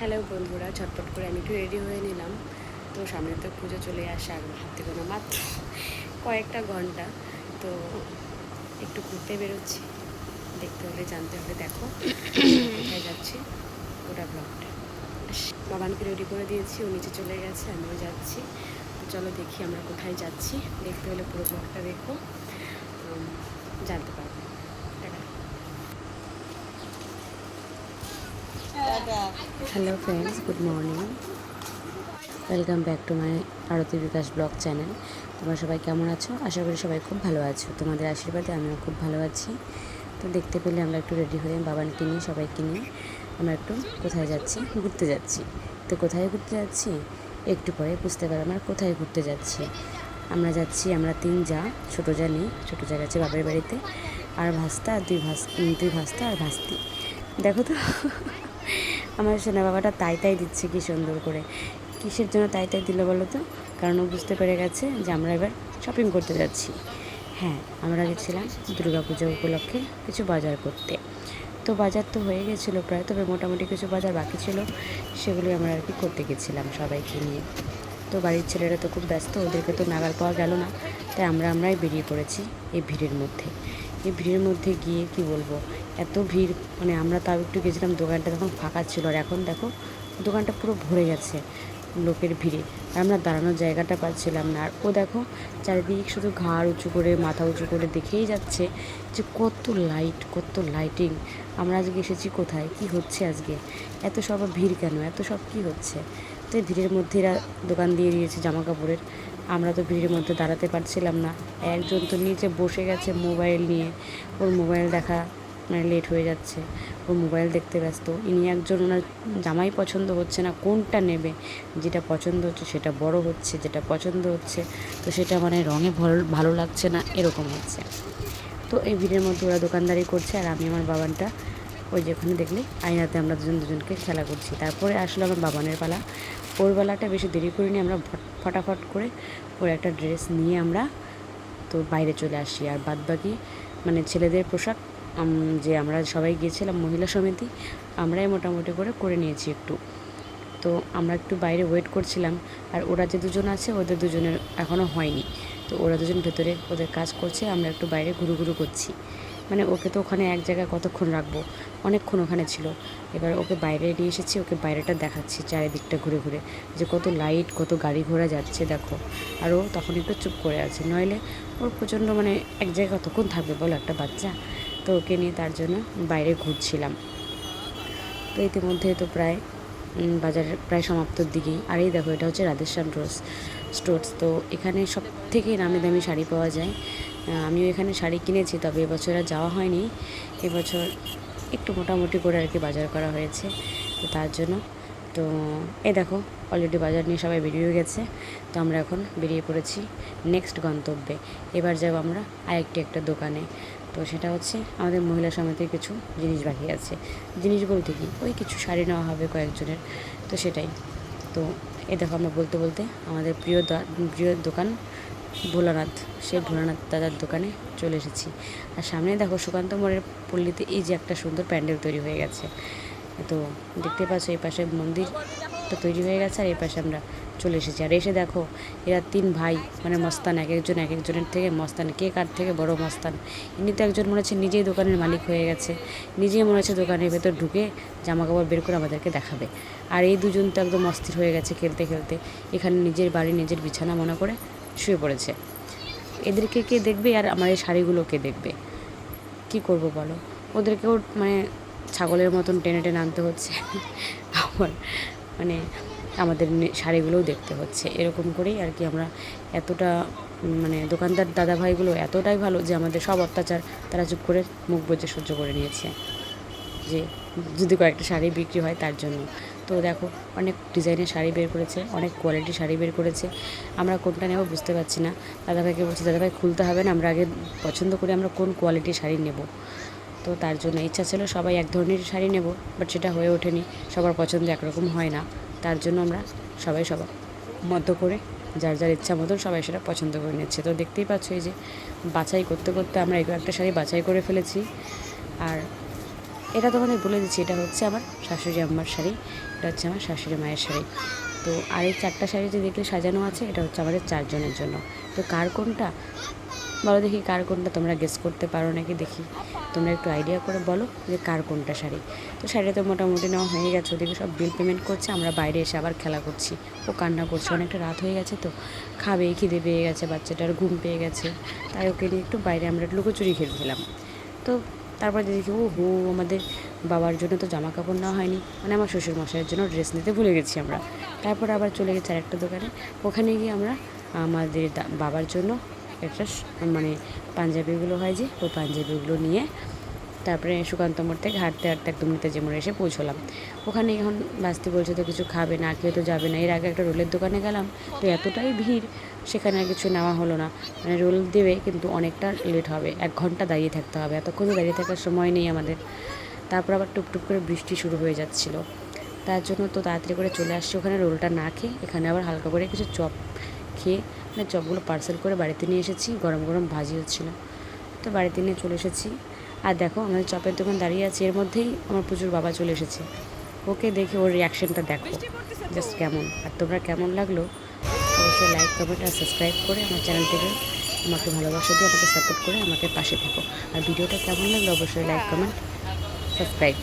Hello বন্ধুরা, ঝটপট করে আমি একটু রেডি হয়ে নিলাম। তো সামনে তো পুজো চলে আসে, আর হাতে কোনো মাত্র কয়েকটা ঘণ্টা। তো একটু ঘুরতে বেরোচ্ছি, দেখতে হলে জানতে হলে দেখো কোথায় যাচ্ছি ওটা ব্লগটা বাবানকে রেডি করে দিয়েছি, ও নিচে চলে গেছে, আমিও যাচ্ছি। চলো দেখি আমরা কোথায় যাচ্ছি, দেখতে হলে পুরো ব্লগটা দেখো। জানতে পারবে। Tata. Hello friends good morning welcome back to my Arati Bikash blog channel তোমরা সবাই কেমন আছো? আশা করি সবাই খুব ভালো আছো। তোমাদের আশীর্বাদে আমিও খুব ভালো আছি। তো দেখতে পেলে আমরা একটু রেডি হয়ে বাবানকে নিয়ে, সবাইকে নিয়ে আমরা একটু কোথায় যাচ্ছি? ঘুরতে যাচ্ছি। তো কোথায় ঘুরতে যাচ্ছি? একটু পরে বুঝতে পারো আমরা কোথায় ঘুরতে যাচ্ছি। আমরা যাচ্ছি, আমরা তিন যা ছোটো যা নেই, ছোটো যা গেছে বাপের বাড়িতে। আর ভাস্তা আর দুই ভাস দুই ভাস্তা আর ভাস্তি। দেখো তো। আমার সোনা বাবাটা তাই তাই দিচ্ছে কি সুন্দর করে। কিসের জন্য তাই তাই দিল বলো তো? কারণ ও বুঝতে পেরে গেছে যে আমরা এবার শপিং করতে যাচ্ছি। হ্যাঁ আমরা গেছিলাম দুর্গা পুজো উপলক্ষে কিছু বাজার করতে। তো বাজার তো হয়ে গেছিল প্রায়, তবে মোটামুটি কিছু বাজার বাকি ছিল সেগুলি আমরা আর কি করতে গেছিলাম সবাইকে নিয়ে। তো বাড়ির ছেলেরা তো খুব ব্যস্ত, ওদেরকে তো নাগাল পাওয়া গেল না। তাই আমরা আমরাই বেরিয়ে পড়েছি এই ভিড়ের মধ্যে। এই ভিড়ের মধ্যে গিয়ে কি বলব? এত ভিড় মানে আমরা তাও একটু গেছিলাম, দোকানটা তখন ফাঁকা ছিল আর এখন দেখো, দোকানটা পুরো ভরে গেছে লোকের ভিড়ে। আর আমরা দাঁড়ানোর জায়গাটা পাচ্ছিলাম না। আর ও দেখো, চারিদিক শুধু ঘাড় উঁচু করে, মাথা উঁচু করে দেখেই যাচ্ছে যে কত লাইট কত লাইটিং আমরা আজকে এসেছি কোথায়? কি হচ্ছে আজকে? এত সব ভিড় কেন? এত সব কি হচ্ছে? তো ভিড়ের মধ্যে এরা দোকান দিয়ে দিয়েছে জামা কাপড়ের আমরা তো ভিড়ের মধ্যে দাঁড়াতে পারছিলাম না। একজন তো নিচে বসে গেছে মোবাইল নিয়ে। ওর মোবাইল দেখা মানে লেট হয়ে যাচ্ছে ও মোবাইল দেখতে ব্যস্ত। ইনি একজন ওনার জামাই পছন্দ হচ্ছে না, কোনটা নেবে? যেটা পছন্দ হচ্ছে সেটা বড় হচ্ছে, যেটা পছন্দ হচ্ছে, তো সেটা মানে রঙে ভালো লাগছে না, এরকম হচ্ছে। তো এই ভিড়ের মধ্যে ওরা দোকানদারি করছে, আর আমি আমার বাবানটা, ওই যেখানে দেখলে, আয়নাতে আমরা দুজন দুজনকে খেলা করছি। তারপরে আসলো আমার বাবানের পালা। ওর বেলাটা বেশি দেরি করিনি, আমরা ফট- ফটাফট করে ওর একটা ড্রেস নিয়ে আমরা তো বাইরে চলে আসি। আর বাদ বাকি মানে ছেলেদের পোশাক যে আমরা সবাই গিয়েছিলাম মহিলা সমিতি, আমরাই মোটামুটি করে করে নিয়েছি একটু। তো আমরা একটু বাইরে ওয়েট করছিলাম, আর ওরা যে দুজন আছে, ওদের দুজনের এখনও হয়নি। তো ওরা দুজন ভেতরে ওদের কাজ করছে, আমরা একটু বাইরে ঘুরু ঘুরু করছি। মানে ওকে তো ওখানে এক জায়গায় কতক্ষণ রাখব? অনেকক্ষণ ওখানে ছিল। এবার ওকে বাইরে নিয়ে এসেছি, ওকে বাইরেটা দেখাচ্ছি চারিদিকটা ঘুরে ঘুরে। যে কত লাইট কত গাড়ি ঘোড়া যাচ্ছে, দেখো। আর ও তখন একটু চুপ করে আছে। নইলে ওর প্রচণ্ড মানে এক জায়গায় কতক্ষণ থাকবে বলো একটা বাচ্চা? তো ওকে নিয়ে তার জন্য বাইরে ঘুরছিলাম। তো ইতিমধ্যে তো প্রায় বাজারের প্রায় সমাপ্তর দিকেই। আর এই দেখো, এটা হচ্ছে রাধেশ্যাম ড্রোস স্টোর্স। তো এখানে সব থেকে নামি দামি শাড়ি পাওয়া যায়। আমিও এখানে শাড়ি কিনেছি, তবে এবছর আর যাওয়া হয়নি। এবছর একটু মোটামুটি করে আর কি বাজার করা হয়েছে। তো তার জন্য, তো এই দেখো অলরেডি বাজার নিয়ে সবাই বেরিয়ে গেছে। তো আমরা এখন বেরিয়ে পড়েছি নেক্সট গন্তব্যে। এবার যাব আমরা আরেকটি একটা দোকানে। তো সেটা হচ্ছে আমাদের মহিলা সমিতির কিছু জিনিস বাকি আছে। জিনিস বলতে কি? ওই কিছু শাড়ি নেওয়া হবে কয়েকজনের, তো সেটাই। তো এ দেখো আমরা বলতে বলতে আমাদের প্রিয় প্রিয় দোকান ভোলানাথ, সেই ভোলানাথ দাদার দোকানে চলে এসেছি। আর সামনে দেখো সুকান্ত মোড়ের পল্লীতে এই যে একটা সুন্দর প্যান্ডেল তৈরি হয়ে গেছে। তো দেখতে পাচ্ছ এই পাশে মন্দিরটা তৈরি হয়ে গেছে, আর এই পাশে আমরা চলে এসেছি। আর এসে দেখো, এরা তিন ভাই মানে মস্তান, এক একজন, এক একজনের থেকে মস্তান। কে কার থেকে বড় মস্তান? ইনি তো একজন মনে হচ্ছে নিজেই দোকানের মালিক হয়ে গেছে। নিজেই মনে হচ্ছে দোকানের ভেতর ঢুকে জামা কাপড় বের করে আমাদেরকে দেখাবে। আর এই দুজন তো একদম অস্থির হয়ে গেছে খেলতে খেলতে। এখানে নিজের বাড়ি, নিজের বিছানা মনে করে শুয়ে পড়েছে। এদেরকে কে দেখবে? আর আমার এই শাড়িগুলো কে দেখবে? কি করব বলো? ওদেরকেও মানে ছাগলের মতন টেনে টেনে আনতে হচ্ছে। আমার মানে আমাদের শাড়িগুলোও দেখতে হচ্ছে। এরকম করেই আর কি আমরা এতটা মানে দোকানদার দাদা ভাইগুলো এতটাই ভালো যে আমাদের সব অত্যাচার তারা চুপ করে মুখ বুজে সহ্য করে নিয়েছে। যে যদি কয়েকটা শাড়ি বিক্রি হয় তার জন্য। তো দেখো, অনেক ডিজাইনের শাড়ি বের করেছে, অনেক কোয়ালিটির শাড়ি বের করেছে। আমরা কোনটা নেব বুঝতে পারছি না। দাদাভাইকে বলছি, দাদাভাই, খুলতে হবে না, আমরা আগে পছন্দ করে আমরা কোন কোয়ালিটির শাড়ি নেব? তো তার জন্য ইচ্ছা ছিল সবাই এক ধরনের শাড়ি নেব বাট সেটা হয়ে ওঠেনি। সবার পছন্দ একরকম হয় না। তার জন্য আমরা সবাই সবার মতো করে, যার যার ইচ্ছা মতন সবাই সেটা পছন্দ করে নিচ্ছে। তো দেখতেই পাচ্ছ এই যে বাছাই করতে করতে আমরা এগুলো একটা শাড়ি বাছাই করে ফেলেছি। আর এটা তোমাদের বলে দিচ্ছি, এটা হচ্ছে আমার শাশুড়ি আম্মার শাড়ি, এটা হচ্ছে আমার শাশুড়ি মায়ের শাড়ি। তো আর এই চারটা শাড়ি যে দেখলে সাজানো আছে, এটা হচ্ছে আমাদের চারজনের জন্য। তো কার কোনটা বলো দেখি কার কোনটা তোমরা গেস করতে পারো নাকি দেখি। তোমরা একটু আইডিয়া করে বলো যে কার কোনটা শাড়ি। তো শাড়ি তো মোটামুটি নেওয়া হয়ে গেছে, ওদিকে সব বিল পেমেন্ট করছে, আমরা বাইরে এসে আবার খেলা করছি। ও কান্না করছে, অনেকটা রাত হয়ে গেছে তো। খাবে, খিদে পেয়ে গেছে, বাচ্চাটার ঘুম পেয়ে গেছে। তাই ওকে নিয়ে একটু বাইরে আমরা লুকোচুরি খেলছিলাম। তো তারপরে দেখি ও হো আমাদের বাবার জন্য তো জামা কাপড় নেওয়া হয়নি। মানে আমার শ্বশুর মশাইয়ের জন্য ড্রেস নিতে ভুলে গেছি আমরা। তারপর আবার চলে গেছি আরেকটা দোকানে। ওখানে গিয়ে আমরা আমাদের বাবার জন্য একটা মানে পাঞ্জাবিগুলো হয় যে, ওই পাঞ্জাবিগুলো নিয়ে তারপরে সুকান্ত মোড় থেকে হাঁটতে হাঁটতে একদম নেতাজি মোড়ে এসে পৌঁছলাম। ওখানে এখন বাস্তি বলছে তো কিছু খাবে না, কেউ তো যাবে না। এর আগে একটা রোলের দোকানে গেলাম, তো এতটাই ভিড়, সেখানে আর কিছু নেওয়া হলো না। মানে রোল দেবে কিন্তু অনেকটা লেট হবে, এক ঘণ্টা দাঁড়িয়ে থাকতে হবে। এতক্ষণ দাঁড়িয়ে থাকার সময় নেই আমাদের। তারপর আবার টুপটুপ করে বৃষ্টি শুরু হয়ে যাচ্ছিল। তার জন্য তো তাড়াতাড়ি করে চলে আসছি, ওখানে রোলটা না খেয়ে, এখানে আবার হালকা করে কিছু চপ খেয়ে মানে চপগুলো পার্সেল করে বাড়িতে নিয়ে এসেছি গরম গরম ভাজি হচ্ছিল। তো বাড়িতে নিয়ে চলে এসেছি। আর দেখো আমাদের চপের দোকান দাঁড়িয়ে আছে এর মধ্যেই আমার প্রচুর বাবা চলে এসেছে। ওকে দেখে ওর রিয়াকশনটা দেখো জাস্ট কেমন। আর তোমরা কেমন লাগল? অবশ্যই লাইক কমেন্ট আর সাবস্ক্রাইব করে আমার চ্যানেলটিকে আমাকে ভালোবাসা দিয়ে আমাকে সাপোর্ট করে আমাকে পাশে থেকো। আর ভিডিওটা কেমন লাগল অবশ্যই লাইক কমেন্ট সাবস্ক্রাইব